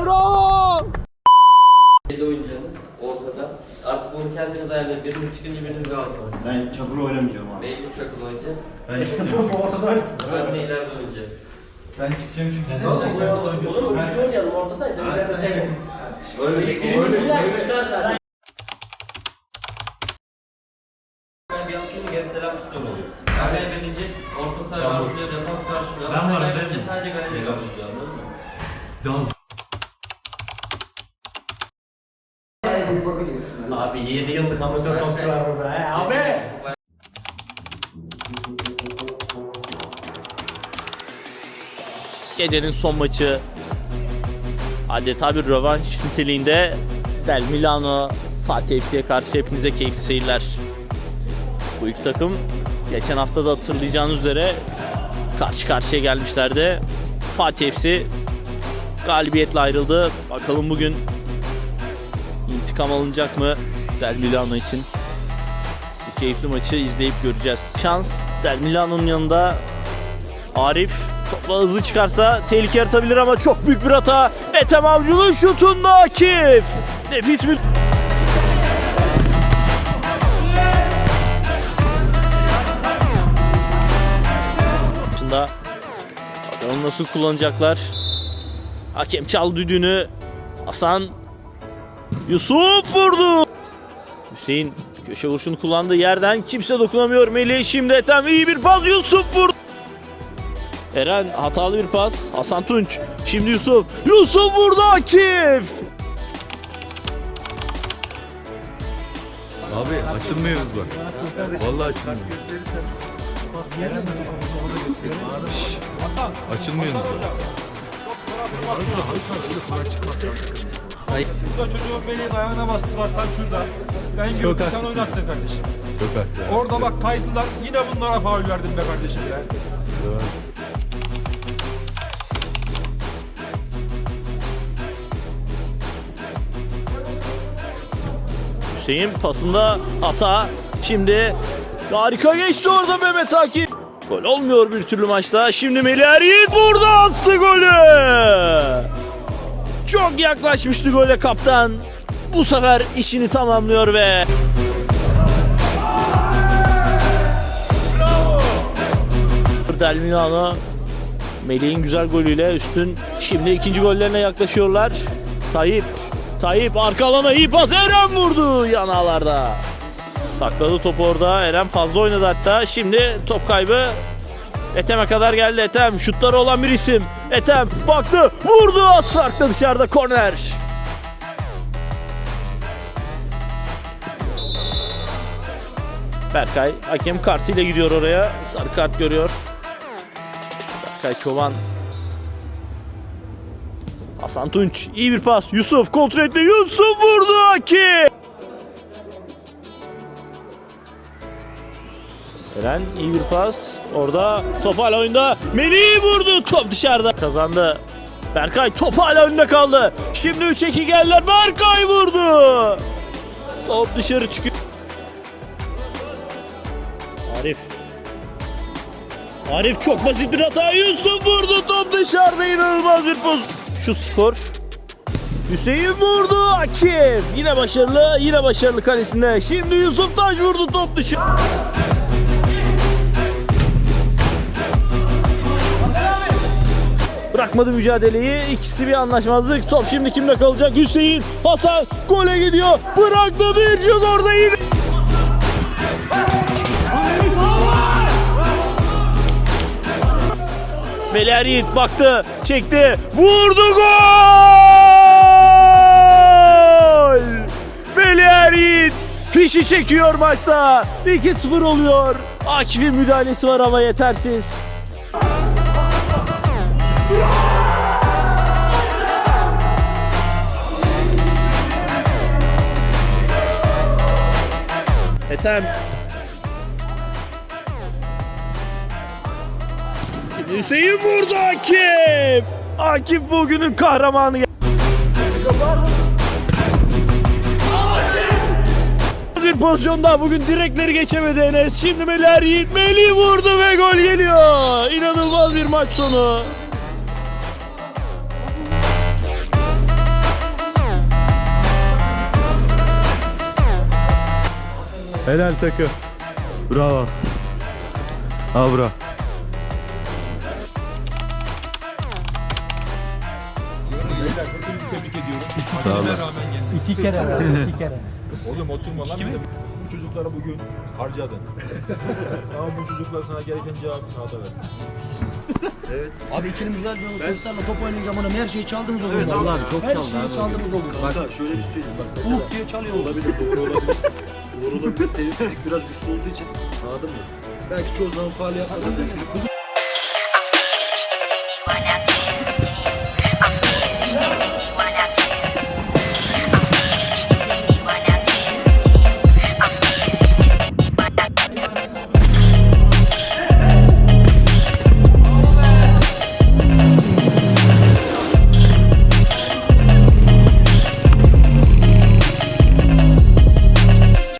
Bravo! Belli oyuncağınız ortada. Artık bunu kendiniz ayarlayın. Biriniz çıkınca biriniz kalsın. Ben çapur oynamayacağım abi. Belli bir takım oynayacak. Ben çıkacağım. Ben de ileride oynayacağım. Ben çıkacağım çünkü. Olur mu? Üçlü oynayalım. Orta say. Sen evet. Öyle öyle. Ben bir geri oluyor. Ben kaybedince orta saha karşılıyor, defans karşılıyor. Ama Ben sen varım, değil mi? sadece kaleci karşılıyor. Canız Abi 7 yıllık amatör topçu var burada. He abi. Gecenin son maçı adeta bir rövanş niteliğinde Del Milano Fatih FC'ye karşı hepinize keyifli seyirler. Bu iki takım geçen hafta da hatırlayacağınız üzere karşı karşıya gelmişlerdi. Fatih FC galibiyetle ayrıldı. Bakalım bugün intikam alınacak mı Del Milano için? Bu keyifli maçı izleyip göreceğiz. Şans Del Milano'nun yanında Arif topla hızlı çıkarsa tehlike yaratabilir ama çok büyük bir hata. Ethem Avcı'nın şutunda Akif. Nefis bir... Bakalım nasıl kullanacaklar. Hakem çal düdüğünü. Hasan Yusuf vurdu. Hüseyin köşe vuruşunu kullandığı yerden kimse dokunamıyor. Melih şimdi Ethem iyi bir pas Yusuf vurdu. Eren hatalı bir pas. Hasan Tunç. Şimdi Yusuf. Yusuf vurdu Akif. Abi açılmıyoruz bak. Vallahi açılmıyoruz. Açılmıyoruz bak. Burada çocuğun beni ayağına bastılar tam şurada. Ben Çok sen oynattın kardeşim. Çok haklı. Orada bak kaydılar yine bunlara faul verdim be kardeşim ya. Hüseyin pasında hata. Şimdi harika geçti orada Mehmet Akif. Gol olmuyor bir türlü maçta. Şimdi Melih Eryiğit burada astı. Çok yaklaşmıştı gole kaptan. Bu sefer işini tamamlıyor ve Del Milano Melih'in güzel golüyle üstün. Şimdi ikinci gollerine yaklaşıyorlar. Tayyip. Tayyip arka alana iyi pas. Eren vurdu yanağlarda. Sakladı topu orada. Eren fazla oynadı hatta. Şimdi top kaybı. Ethem'e kadar geldi Ethem. Şutları olan bir isim. Ethem baktı. Vurdu. Sarktı dışarıda korner. Berkay hakem kartıyla gidiyor oraya. Sarı kart görüyor. Berkay Çoban Hasan Tunç iyi bir pas. Yusuf kontrol etti. Yusuf vurdu Aki. Eren iyi bir pas. Orada top hala oyunda. Melih vurdu. Top dışarıda. Kazandı. Berkay top hala önünde kaldı. Şimdi 3-2 geldiler. Berkay vurdu. Top dışarı çıkıyor. Arif. Arif çok basit bir hata. Yusuf vurdu. Top dışarıda inanılmaz bir poz. Şu skor. Hüseyin vurdu. Akif. Yine başarılı. Yine başarılı kalesinde. Şimdi Yusuf Taş vurdu. Top dışarı. Bırakmadı mücadeleyi. İkisi bir anlaşmazlık. Top şimdi kimde kalacak? Hüseyin. Hasan gole gidiyor. Bıraktı bir şut orada yine. Yiğit baktı, çekti, vurdu gol! Meler Yiğit fişi çekiyor maçta. 2-0 oluyor. Akif'in müdahalesi var ama yetersiz. Ethem Şimdi Hüseyin vurdu Akif. Akif bugünün kahramanı. Bir pozisyonda bugün direkleri geçemedi Enes. Şimdi Melih Yiğit Melih vurdu ve gol geliyor. İnanılmaz bir maç sonu. Helal takım. Bravo. Al bro. Tebrik ediyorum. Sağ olun. İki kere var, iki kere. Oğlum oturma lan. Bu çocuklara bugün harcadın. Ama bu çocuklar sana gereken cevabı sağda ver. Abi ikili mücadele ediyorsunuz çocuklarla top oynayınca bana her şeyi çaldınız olur. Evet abi çok her şeyi çaldınız olur. Bak şöyle bir söyleyeyim bak. Mesela diye çalıyor olabilir doğru olabilir. doğru olabilir. Senin fizik biraz güçlü olduğu için anladın mı? Belki çoğu zaman faal yapmadın.